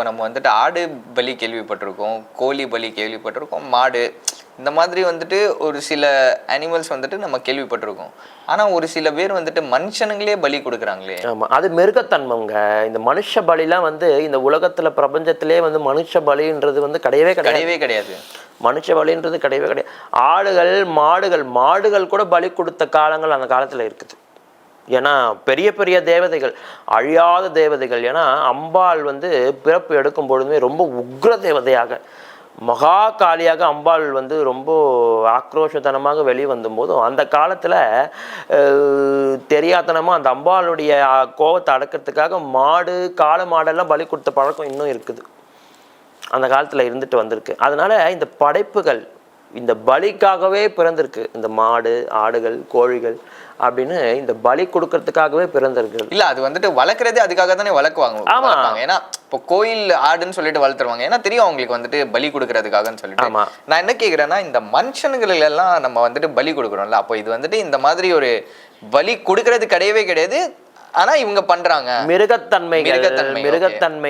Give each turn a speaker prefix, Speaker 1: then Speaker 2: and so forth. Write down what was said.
Speaker 1: இப்போ நம்ம வந்துட்டு ஆடு பலி கேள்விப்பட்டிருக்கோம் கோழி பலி கேள்விப்பட்டிருக்கோம் மாடு இந்த மாதிரி வந்துட்டு ஒரு சில அனிமல்ஸ் வந்துட்டு நம்ம கேள்விப்பட்டிருக்கோம். ஆனா ஒரு சில பேர் வந்துட்டு மனுஷனுங்களே பலி கொடுக்குறாங்களே.
Speaker 2: ஆமா அது மிருகத்தன்மைங்க. இந்த மனுஷ பலிலாம் வந்து இந்த உலகத்துல பிரபஞ்சத்திலே வந்து மனுஷ பலின்றது வந்து கிடையவே
Speaker 1: கிடையவே கிடையாது.
Speaker 2: மனுஷ பலின்றது கிடையவே கிடையாது. ஆடுகள் மாடுகள் மாடுகள் கூட பலி கொடுத்த காலங்கள் அந்த காலத்துல இருக்குது. ஏன்னா பெரிய பெரிய தேவதைகள் அழியாத தேவதைகள். ஏன்னா அம்பாள் வந்து பிறப்பு எடுக்கும் பொழுதுமே ரொம்ப உக்ர தேவதையாக. மகா காளியாக அம்பாள் வந்து ரொம்ப ஆக்ரோஷத்தனமாக வெளி வந்தபோதும் அந்த காலத்தில் தெரியாதனமாக அந்த அம்பாளுடைய கோபத்தை கோவத்தை அடக்கிறதுக்காக மாடு காளை மாடெல்லாம் பலி கொடுத்த பழக்கம் இன்னும் இருக்குது. அந்த காலத்தில் இருந்துட்டு வந்திருக்கு. அதனால் இந்த படைப்புகள் இந்த பலிக்காகவே பிறந்திருக்கு. இந்த மாடு ஆடுகள் கோழிகள் அப்படின்னு இந்த பலி கொடுக்கறதுக்காகவே பிறந்திருக்கு.
Speaker 1: இல்ல அது வந்துட்டு வளர்க்குறதே அதுக்காக தானே வளர்க்குவாங்க.
Speaker 2: ஆமா.
Speaker 1: ஏன்னா இப்போ கோயில் ஆடுன்னு சொல்லிட்டு வளர்த்துருவாங்க. ஏன்னா தெரியும் அவங்களுக்கு வந்துட்டு பலி கொடுக்கறதுக்காகன்னு சொல்லிட்டு.
Speaker 2: ஆமா.
Speaker 1: நான் என்ன கேக்குறேன்னா இந்த மனுஷனுகள் எல்லாம் நம்ம வந்துட்டு பலி கொடுக்குறோம்ல. அப்போ இது வந்துட்டு இந்த மாதிரி ஒரு பலி கொடுக்கறது கிடையவே கிடையாது. ஆனா இவங்க பண்றாங்க. மிருகத்தன்மை.
Speaker 2: மிருகத்தன்மை